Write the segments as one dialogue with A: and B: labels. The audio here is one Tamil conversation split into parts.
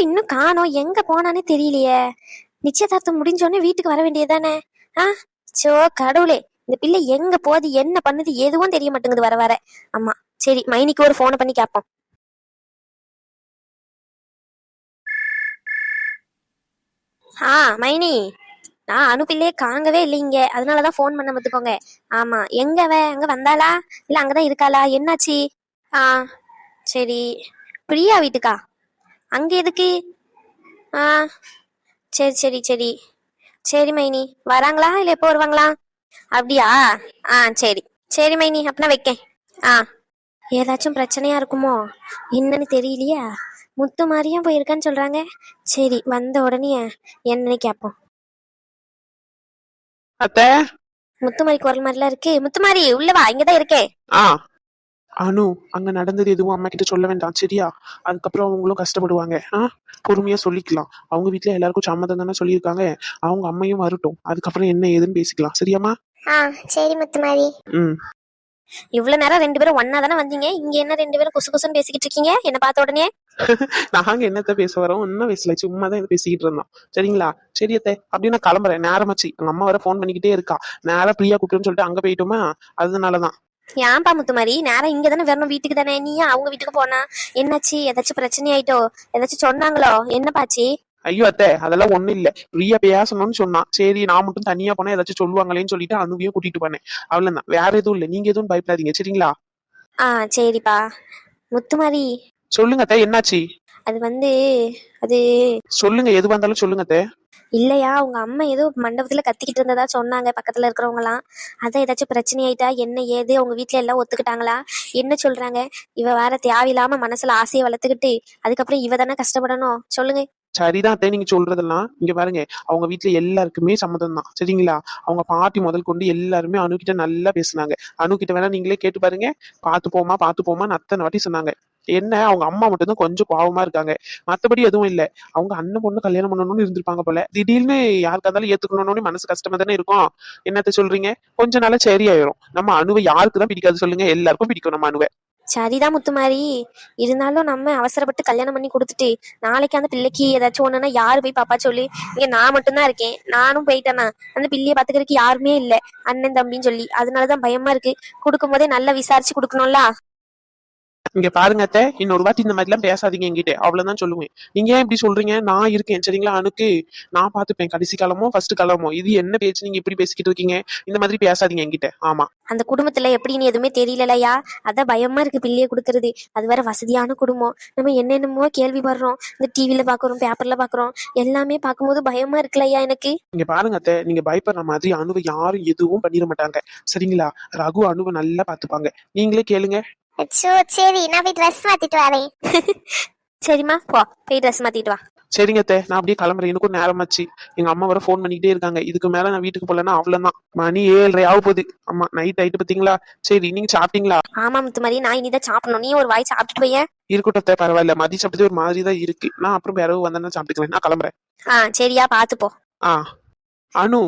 A: இன்னும் காணோம்? எங்க போனானே தெரியலையே. நிச்சயதார்த்தம் முடிஞ்சோடனே வீட்டுக்கு வர வேண்டியதுதானே? ஆ? சோ கடவுளே இந்த பிள்ளை எங்க போகுது? என்ன பண்ணுது? எதுவும் தெரிய மாட்டேங்குது. வர வர. ஆமா. சரி மைனிக்கு ஒரு போனை பண்ணி கேட்போம் ஆ மைனி. நான் அனுப்பிலே காங்கவே இல்லைங்க அதனாலதான் ஃபோன் பண்ண பார்த்துக்கோங்க ஆமா. எங்க அவ? அங்க வந்தாளா? இல்ல அங்கதான் இருக்காளா? என்னாச்சு? ஆ சரி. பிரியா வீட்டுக்கா? அங்க எதுக்கு? ஆ சரி சரி சரி. சரி மைனி. வராங்களா? இல்ல எப்போ வருவாங்களா? அப்படியா? ஆ சரி. சரி மைனி அப்படின்னா வைக்கேன். ஆ. ஏதாச்சும் பிரச்சனையா இருக்குமோ? என்னன்னு தெரியலையா. முத்து மாதிரியும் போயிருக்கான்னு சொல்றாங்க. சரி வந்த உடனே என்னன்னு கேட்போம்
B: அத்தை?
A: முத்துமாரி குரல் மாதிரிலாம் இருக்கு. முத்துமாரி உள்ள வா. இங்கதான் இருக்கே.
B: ஆ. அனு அங்க நடந்தது எதுவும் அம்மா கிட்ட சொல்ல வேண்டாம் சரியா? அதுக்கப்புறம் அவங்களும் கஷ்டப்படுவாங்க. ஆ? பொறுமையா சொல்லிக்கலாம். அவங்க வீட்ல எல்லாருக்கும் சம்மதம் தானே சொல்லியிருக்காங்க. அவங்க அம்மையும் வரட்டும். அதுக்கப்புறம் என்ன ஏதுன்னு பேசிக்கலாம். சரியாம்மா?
A: ஆ சரி முத்துமாரி.
B: ம்.
A: இவ்வளவு நேரம் ரெண்டு பேரும் ஒன்னா தானே வந்தீங்க? இங்க என்ன ரெண்டு பேரும் குசு குசுன்னு பேசிக்கிட்டு இருக்கீங்க? என்ன பார்த்த உடனே?
B: நாங்க என்னத்த பேச வரோம்? ஒன்னும் பேசல. சும்மா தான் இதை பேசிக்கிட்டு இருந்தோம். சரிங்களா? சரி அத்தை அப்படியே நான் கிளம்புறேன். நேரமாச்சு எங்க அம்மா வர ஃபோன் பண்ணிக்கிட்டே இருக்கா. நேரா பிரியா கூப்பிட்டுன்னு சொல்லிட்டு அங்க போயிட்டோமா? அதனாலதான்.
A: ஏன்பா முத்துமாரி? நேரம் இங்க தானே வரணும் வீட்டுக்கு தானே? நீ அவங்க வீட்டுக்கு போனா? என்னாச்சு? ஏதாச்சும் பிரச்சனை ஆயிட்டோ? ஏதாச்சும் சொன்னாங்களோ? என்ன பாச்சு
B: ஐயோ அத்தை அதெல்லாம் ஒண்ணும் இல்ல. பிரியா பேசணும்னு சொன்னா. சரி நான் மட்டும் தனியா போனா ஏதாச்சும் சொல்லுவாங்களேன்னு சொல்லிட்டு அனுவியும் கூட்டிட்டு போனேன். அவ்வளவுதான். வேற எதுவும் இல்ல. நீங்க எதுவும் பயப்படாதீங்க. சரிங்களா?
A: ஆ சரிப்பா. முத்துமாரி.
B: சொல்லுங்க அத்தை என்னாச்சு?
A: அது வந்து அது
B: சொல்லுங்க எது வந்தாலும் சொல்லுங்க அத்தை.
A: இல்லையா உங்க அம்மா ஏதோ மண்டபத்துல கத்திக்கிட்டு இருந்ததா சொன்னாங்க பக்கத்துல இருக்கிறவங்க எல்லாம் அதான் ஏதாச்சும் பிரச்சனை ஆயிட்டா என்ன ஏது உங்க வீட்ல எல்லாம் ஒத்துக்கிட்டாங்களா? என்ன சொல்றாங்க? இவ வேற தேவையில்லாம மனசுல ஆசையை வளர்த்துக்கிட்டு அதுக்கப்புறம் இவ தானே கஷ்டப்படணும். சொல்லுங்க.
B: சரிதான் அத்தை நீங்க சொல்றதெல்லாம் இங்க பாருங்க. அவங்க வீட்ல எல்லாருக்குமே சம்மதம் தான் சரிங்களா? அவங்க பாட்டி முதல் கொண்டு எல்லாருமே அனு கிட்ட நல்லா பேசுனாங்க. அனு கிட்ட வேணா நீங்களே கேட்டு பாருங்க. பாத்து போமா பாத்து போமான்னு அத்தனை வாட்டி சொன்னாங்க. என்ன? அவங்க அம்மா மட்டும்தான் கொஞ்சம் பாவமா இருக்காங்க. மத்தபடி எதுவும் இல்ல. அவங்க அண்ணன் பொண்ணு கல்யாணம் பண்ணணும்னு இருந்திருப்பாங்க போல. திடீர்னு யாருக்கா இருந்தாலும் ஏத்துக்கணும்னு மனசு கஷ்டமா தானே இருக்கும். என்னத்த சொல்றீங்க? கொஞ்ச நாளா சரியாயிரும். நம்ம அணுவை யாருக்கு தான் பிடிக்காது சொல்லுங்க. எல்லாருக்கும் பிடிக்கும் நம்ம அணுவை.
A: சரிதான் முத்துமாரி. இருந்தாலும் நம்ம அவசரப்பட்டு கல்யாணம் பண்ணி கொடுத்துட்டு நாளைக்கு அந்த பிள்ளைக்கு ஏதாச்சும் ஒண்ணுன்னா யாரு போய் பாப்பா சொல்லி இங்க நான் மட்டும்தான் இருக்கேன். நானும் போயிட்டேனா அந்த பிள்ளைய பாத்துக்கிறதுக்கு யாருமே இல்ல. அண்ணன் தம்பின்னு சொல்லி. அதனாலதான் பயமா இருக்கு. கொடுக்கும் போதே நல்லா விசாரிச்சு கொடுக்கணும்ல?
B: இங்க பாருங்க அத்தை இன்னொரு வாட்டி இந்த மாதிரி எல்லாம் பேசாதீங்க என்கிட்ட. அவ்வளவுதான் சொல்லுவேன். நீங்க ஏன் இப்படி சொல்றீங்க? நான் இருக்கேன். சரிங்களா அனுக்கு நான் பாத்துப்பேன் கடைசி காலமோ ஃபர்ஸ்ட் காலமோ. இது என்ன பேச்சு? நீங்க இப்படி பேசிக்கிட்டு இருக்கீங்க? இந்த மாதிரி பேசாதீங்க என்கிட்ட. ஆமா.
A: அந்த குடும்பத்துல எப்படின்னு எதுவுமே தெரியலையா அதான் பயமா இருக்கு பிள்ளைய கொடுக்கறது. அது வேற வசதியான குடும்பம். நம்ம என்னென்னமோ கேள்விப்படுறோம். இந்த டிவில பாக்குறோம் பேப்பர்ல பாக்குறோம். எல்லாமே பார்க்கும்போது பயமா இருக்குல்லையா எனக்கு?
B: இங்க பாருங்க அத்தை நீங்க பயப்படுற மாதிரி அணுவை யாரும் எதுவும் பண்ணிட மாட்டாங்க. சரிங்களா? ரகு அணுவை நல்லா பாத்துப்பாங்க நீங்களே கேளுங்க.
C: அச்சோ சரி நான் போய் ட்ரெஸ் மாத்திட்டு வரேன்.
A: சரிம்மா போ. போய் ட்ரெஸ் மாத்திட்டு வா.
B: சரிங்க அத்தை நான் அப்படியே கிளம்புறேன். எனக்கும் நேரமாச்சு எங்க அம்மா வர ஃபோன் பண்ணிக்கிட்டே இருக்காங்க. இதுக்கு மேல நான் வீட்டுக்கு போலன்னா அவ்வளவுதான். மணி ஏழரை ஆக போகுது. ஆமா நைட் ஆயிட்டு பாத்தீங்களா? சரி நீங்க சாப்பிட்டீங்களா?
A: ஆமா முத்துமாரி நான் இனிதான் சாப்பிடணும். நீ ஒரு வாய் சாப்பிட்டுட்டு போயேன்
B: இருக்கட்டும் அத்தை பரவாயில்ல. மதியம் சாப்பிட்டது ஒரு மாதிரி தான் இருக்கு. நான் அப்புறம் பிறகு வந்தேன்னா சாப்பிட்டுக்கிறேன். நான் கிளம்புறேன்.
A: ஆ சரியா பாத்து போ.
B: ஆ. அனு.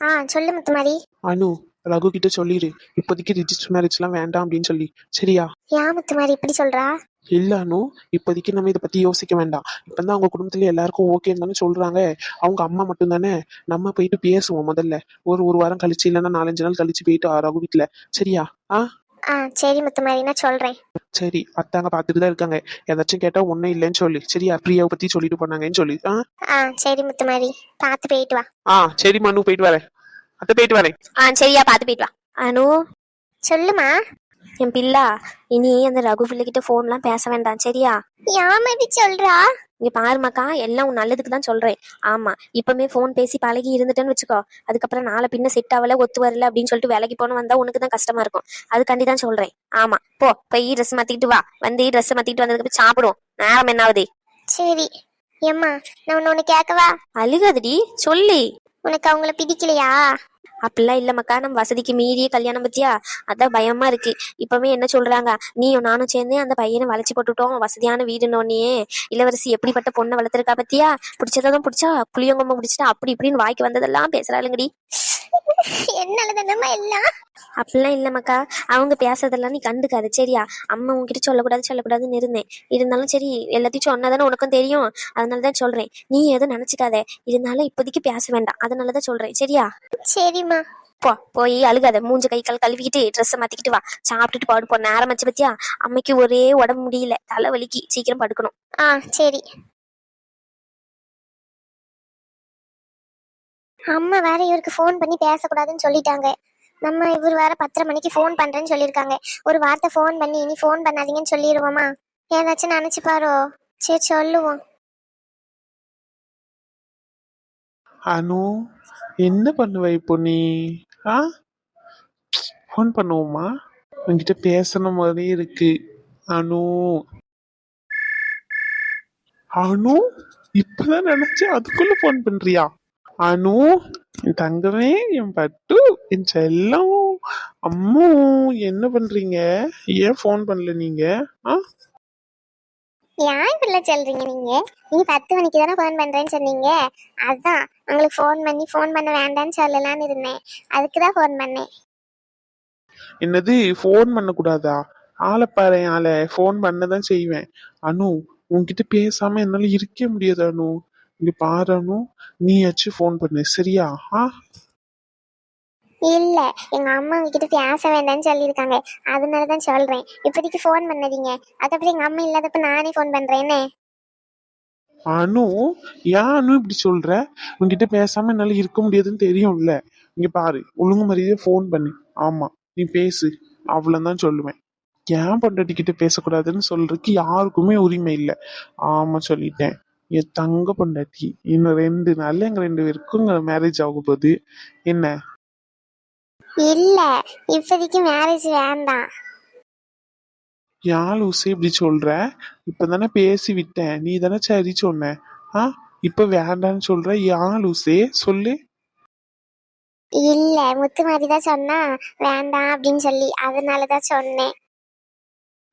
C: ஆ சொல்லு முத்துமாரி
B: அனு. ரகு கிட்ட சொல்லிடு இப்போதைக்கு ரிஜிஸ்டர் மேரேஜ் எல்லாம் வேண்டாம் அப்படின்னு சொல்லி. சரியா?
C: ஏன் முத்துமாரி இப்படி சொல்றா?
B: இல்ல அனு. இப்போதைக்கு நம்ம இதை பத்தி யோசிக்க வேண்டாம். இப்பதான் அவங்க குடும்பத்துல எல்லாருக்கும் ஓகேன்னு தானே சொல்றாங்க. அவங்க அம்மா மட்டும் தானே நம்ம போயிட்டு பேசுவோம் முதல்ல. ஒரு ஒரு வாரம் கழிச்சு இல்லைன்னா நாலஞ்சு நாள் கழிச்சு போயிட்டு ரகு வீட்டுல சரியா? ஆ?
C: ஆ சரி முத்துமாரி நான் சொல்றேன்.
B: சரி அத்தாங்க பாத்துட்டு தான் இருக்காங்க. ஏதாச்சும் கேட்டா ஒன்னும் இல்லைன்னு சொல்லி. சரியா? பிரியாவை பத்தி சொல்லிட்டு போனாங்கன்னு சொல்லி. ஆ?
C: ஆ சரி முத்துமாரி பார்த்து போயிட்டு வா.
B: ஆ சரி மனு போயிட்டு வரேன். அத்தை போயிட்டு வரேன்
A: ஆ சரியா பாத்து போயிட்டு வா. அனு
C: சொல்லுமா?
A: என் பிள்ளா இனி அந்த ரகு பிள்ளைகிட்ட போன்லாம் பேச வேண்டாம் சரியா?
C: ஏன் இப்படி சொல்றா?
A: இங்க பாருமாக்கா எல்லாம் உன் நல்லதுக்கு தான் சொல்றேன். ஆமா இப்பமே ஃபோன் பேசி பழகி இருந்துட்டேன்னு வச்சுக்கோ. அதுக்கப்புறம் நாளை பின்ன செட் ஆகல ஒத்து வரல அப்படின்னு சொல்லிட்டு வேலைக்கு போன வந்தா உனக்கு தான் கஷ்டமா இருக்கும். அதுக்காண்டி தான் சொல்றேன். ஆமா போ போய் ட்ரெஸ் மாத்திட்டு வா. வந்து ட்ரெஸ் மாத்திட்டு வந்ததுக்கு அப்புறம் சாப்பிடுவோம். நேரம் என்னாவது?
C: சரி ஏம்மா நான் ஒன்னு கேட்கவா?
A: அழுகாதடி சொல்லி.
C: உனக்கு அவங்கள பிடிக்கலையா?
A: அப்படிலாம் இல்லம்மாக்கா நம்ம வசதிக்கு மீறிய கல்யாணம் பத்தியா? அதான் பயமா இருக்கு. இப்பவே என்ன சொல்றாங்க? நீயும் நானும் சேர்ந்து அந்த பையனை வளைச்சு போட்டுட்டோம் வசதியான வீடுனோடனே இளவரசி எப்படிப்பட்ட பொண்ணை வளர்த்துருக்கா பத்தியா? பிடிச்சதான் பிடிச்சா புளியங்கொம்ப பிடிச்சிட்டா அப்படி இப்படின்னு வாய்க்கு வந்ததெல்லாம் பேசுறாளுங்கடி.
C: என்னால தானம்மா எல்லாம்
A: அப்படிலாம் இல்லைம்மாக்கா. அவங்க பேசுறதெல்லாம் நீ கண்டுக்காது சரியா? அம்மா உன்கிட்ட சொல்லக்கூடாது சொல்லக்கூடாதுன்னு இருந்தேன். இருந்தாலும் சரி எல்லாத்தையும் சொன்னாதானே உனக்கும் தெரியும். அதனால தான் சொல்றேன். நீ எதுவும் நினைச்சுக்காத. இருந்தாலும் இப்போதைக்கு பேச வேண்டாம். அதனால தான் சொல்றேன். சரியா?
C: சரிம்மா.
A: போ போய் அழுகாத. மூஞ்ச கை கால் கழுவிக்கிட்டு ட்ரெஸ்ஸை மாத்திக்கிட்டு வா. சாப்பிட்டுட்டு பாடு போ நேரம் வச்சு பத்தியா? அம்மைக்கு ஒரே உடம்பு முடியல. தலை வலிக்கு. சீக்கிரம் படுக்கணும்.
C: ஆ சரி. அம்மா வேற இவருக்கு ஃபோன் பண்ணி பேசக்கூடாதுன்னு சொல்லிட்டாங்க. நம்ம இவர் வேற பத்தரை மணிக்கு ஃபோன் பண்றேன்னு சொல்லியிருக்காங்க. ஒரு வார்த்தை ஃபோன் பண்ணி இனி ஃபோன் பண்ணாதீங்கன்னு சொல்லிடுவோமா ஏதாச்சும் நினைச்சுப்பாரோ சரி சொல்லுவோம்.
D: அனு என்ன பண்ணுவ இப்போ நீ? ஆ? ஃபோன் பண்ணுவோமா? உங்ககிட்ட பேசணும் மாதிரி இருக்கு. அனு. அனு இப்பதான் நினைச்சேன். அதுக்குள்ள ஃபோன் பண்றியா? அனு என் தங்கமே என் பட்டு என் செல்லம். அம்மு என்ன பண்றீங்க? ஏன் ஃபோன் பண்ணல நீங்க? ஆ?
C: ஏன் இப்படிலாம் சொல்றீங்க நீங்க? நீ பத்து மணிக்கு தானே ஃபோன் பண்றேன்னு சொன்னீங்க. அதான் உங்களுக்கு ஃபோன் பண்ணி ஃபோன் பண்ண வேண்டாம்னு சொல்லலாம்னு இருந்தேன். அதுக்கு தான் ஃபோன் பண்ணேன்.
D: என்னது ஃபோன் பண்ணக்கூடாதா? ஆளை பாரு ஆளை. ஃபோன் பண்ணதான் செய்வேன். அனு உன்கிட்ட பேசாம என்னால இருக்கவே முடியாது அனு. இங்க பாரு அனு நீயாச்சும் ஃபோன் பண்ணு. சரியா? ஆ?
C: இல்ல எங்க அம்மா உங்ககிட்ட பேச வேண்டாம்னு சொல்லியிருக்காங்க. அதனால தான் சொல்றேன். இப்போதைக்கு ஃபோன் பண்ணாதீங்க. அதுக்கப்புறம் எங்க அம்மா இல்லாதப்ப நானே ஃபோன் பண்றேன்னு
D: அனு ஏன் அனு இப்படி சொல்ற? உன்கிட்ட பேசாம என்னால இருக்க முடியாதுன்னு தெரியும்ல. இங்க பாரு ஒழுங்கு மரியாதையா ஃபோன் பண்ணு. ஆமா நீ பேசு. அவ்வளவுதான் சொல்லுவேன். ஏன் பொண்டாட்டி கிட்ட பேசக்கூடாதுன்னு சொல்றதுக்கு யாருக்குமே உரிமை இல்லை. ஆமா சொல்லிட்டேன். என் தங்க பொண்டாட்டி. இன்னும் ரெண்டு நாள்ல எங்க ரெண்டு பேருக்கும் மேரேஜ் ஆக போகுது. என்ன?
C: இல்ல இப்போதைக்கு மேரேஜ் வேண்டாம்.
D: ஏன் லூசு இப்படி சொல்ற? இப்பதானே பேசி விட்டேன் நீ தானே சரி சொன்ன. ஆ? இப்ப வேண்டான்னு சொல்ற ஏன் லூசே சொல்லு.
C: இல்ல முத்து மாதிரி தான் சொன்னா வேண்டாம் அப்படின்னு சொல்லி அதனால தான் சொன்னேன்.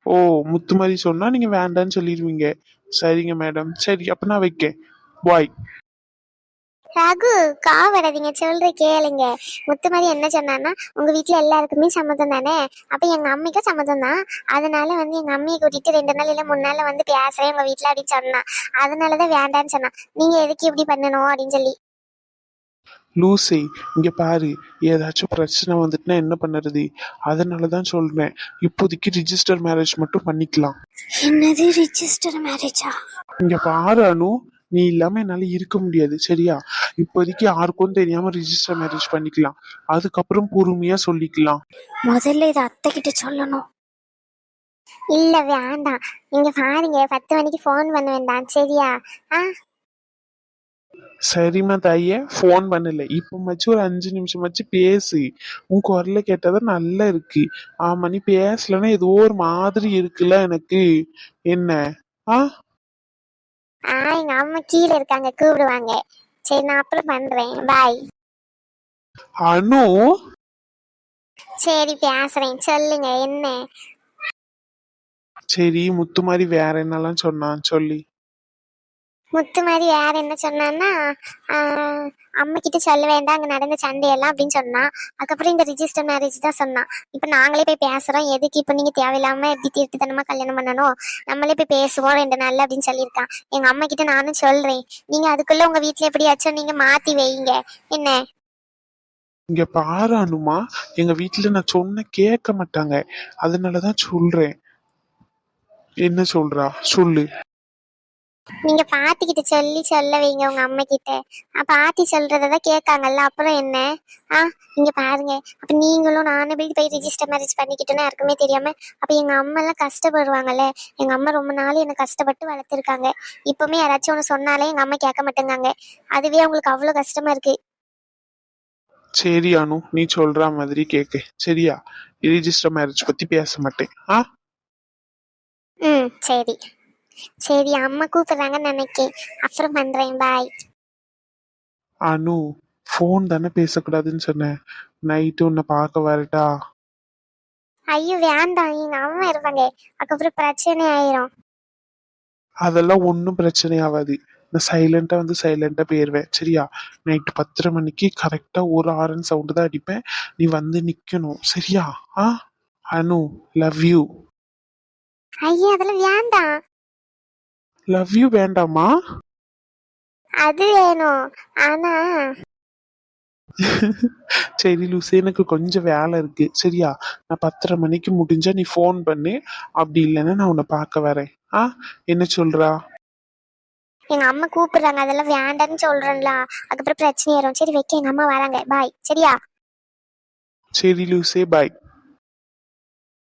D: ஓ முத்து மாதிரி சொன்னா நீங்க வேண்டான்னு சொல்லிடுவீங்க. சரிங்க மேடம் சரி அப்ப நான் வைக்கேன். பாய்
C: ரகு காவடாதீங்க சொல்ற கேளுங்க. முத்து மாதிரி என்ன சொன்னான்னா உங்க வீட்ல எல்லாருக்குமே சம்மதம் தானே? அப்ப எங்க அம்மிக்கும் சம்மதம் தான். அதனால வந்து எங்க அம்மியை கூட்டிட்டு ரெண்டு நாள் இல்ல மூணு நாள்ல வந்து பேசுறேன் உங்க வீட்ல அப்படின்னு சொன்னான் அதனாலதான் வேண்டான்னு சொன்னான் நீங்க எதுக்கு இப்படி பண்ணணும் அப்படின்னு சொல்லி.
D: லூசே இங்க பாரு ஏதாச்சும் பிரச்சனை வந்துட்டுனா என்ன பண்ணுறது? அதனாலதான் சொல்றேன். இப்போதைக்கு ரிஜிஸ்டர் மேரேஜ் மட்டும் பண்ணிக்கலாம்.
A: என்னது ரிஜிஸ்டர் மேரேஜா
D: இங்க பாரு அனு நீ இல்லாம என்னால இருக்க முடியாது சரியா? இப்போதைக்கு யாருக்கும் தெரியாம ரிஜிஸ்டர் மேரேஜ் பண்ணிக்கலாம். அதுக்கப்புறம் பொறுமையா சொல்லிக்கலாம்.
A: முதல்ல இதை அத்தை கிட்ட சொல்லணும்.
C: இல்ல வேண்டாம். நீங்க பாருங்க பத்து மணிக்கு ஃபோன் பண்ண வேண்டாம் சரியா? ஆ?
D: சரிம்மா தாயே. ஃபோன் பண்ணல. இப்ப மச்சு ஒரு அஞ்சு நிமிஷம் வச்சு பேசு. உன் குரல கேட்டாதான் நல்லா இருக்கு. ஆமா நீ பேசலன்னா ஏதோ ஒரு மாதிரி இருக்குல்ல எனக்கு. என்ன? ஆ?
C: ஆ எங்க அம்மா கீழே இருக்காங்க. கூப்பிடுவாங்க. சரி நான் அப்புறம் பண்றேன் பாய்
D: அனு?
C: சரி பேசுறேன். சொல்லுங்க என்ன?
D: சரி முத்து மாதிரி வேற என்னெல்லாம் சொன்னான்? சொல்லி.
C: முத்து மாதிரி வேற என்ன சொன்னான்னா ஆஹ், அம்மா கிட்ட சொல்ல வேண்டாம் அங்க நடந்த சண்டையெல்லாம் அப்படின்னு சொன்னான் அதுக்கப்புறம் இந்த ரிஜிஸ்டர் மேரேஜ் தான் சொன்னான் இப்ப நாங்களே போய் பேசுறோம். எதுக்கு இப்ப நீங்க தேவையில்லாம இப்படி திருட்டுத்தனமா கல்யாணம் பண்ணணும் நம்மளே போய் பேசுவோம் ரெண்டு நாள்ல அப்படின்னு சொல்லியிருக்கான். எங்க அம்மா கிட்ட நானும் சொல்றேன். நீங்க அதுக்குள்ள உங்க வீட்டுல எப்படியாச்சும் நீங்க மாத்தி வைங்க. என்ன?
D: இங்க பாரு அனுமா. எங்க வீட்டுல நான் சொன்ன கேட்க மாட்டாங்க. அதனாலதான் சொல்றேன். என்ன சொல்றா? சொல்லு.
C: நீங்க பாட்டி கிட்ட சொல்லி சொல்ல வைங்க உங்க அம்மா கிட்ட பாட்டி சொல்றதான் கேட்காங்கல்ல அப்புறம் என்ன? ஆ நீங்க பாருங்க. அப்ப நீங்களும் நானும் போய் போய் ரிஜிஸ்டர் மேரேஜ் பண்ணிக்கிட்டோன்னு யாருக்குமே தெரியாம அப்ப எங்க அம்மா எல்லாம் கஷ்டப்படுவாங்கல்ல. எங்க அம்மா ரொம்ப நாள் என்னை கஷ்டப்பட்டு வளர்த்துருக்காங்க. இப்பவுமே யாராச்சும் ஒன்று சொன்னாலே எங்க அம்மா கேட்க மாட்டேங்காங்க. அதுவே அவங்களுக்கு அவ்வளவு கஷ்டமா இருக்கு.
D: சரி அனு நீ சொல்ற மாதிரி கேக்க சரியா? ரிஜிஸ்டர் மேரேஜ் பத்தி பேச மாட்டேன். ஆ?
C: ம் சரி. சரி அம்மா கூப்பிடுறாங்கன்னு நினைக்கேன். அப்புறம் பண்றேன் பாய்
D: அனு ஃபோன் தானே பேசக்கூடாதுன்னு சொன்னேன். நைட்டு உன்னை பார்க்க வரட்டா?
C: ஐயோ வேண்டாம் எங்க அம்மா இருப்பாங்க. அதுக்கப்புறம் பிரச்சனை ஆயிரும்.
D: அதெல்லாம் ஒன்றும் பிரச்சனை ஆகாது. நான் சைலண்டா வந்து சைலண்டா போயிருவேன். சரியா? நைட்டு பத்தரை மணிக்கு கரெக்டா ஒரு ஆரன் சவுண்டு தான் அடிப்பேன். நீ வந்து நிக்கணும். சரியா? ஆ? அனு லவ் யூ
C: ஐயா அதெல்லாம் வேண்டாம்.
D: லவ் யூ வேண்டாமா
C: அது வேணும். ஆனா
D: சரி லூசு எனக்கு கொஞ்சம் வேலை இருக்கு. சரியா? நான் பத்தரை மணிக்கு முடிஞ்சா நீ ஃபோன் பண்ணு. அப்படி இல்லைன்னா நான் உன்னை பார்க்க வரேன். ஆ? என்ன சொல்றா?
C: எங்க அம்மா கூப்பிடுறாங்க. அதெல்லாம் வேண்டாம்னு சொல்றேன்ல. அதுக்கப்புறம் பிரச்சனை வரும் சரி வைக்க எங்க அம்மா வராங்க. பாய் சரியா?
D: சரி லூசே பாய்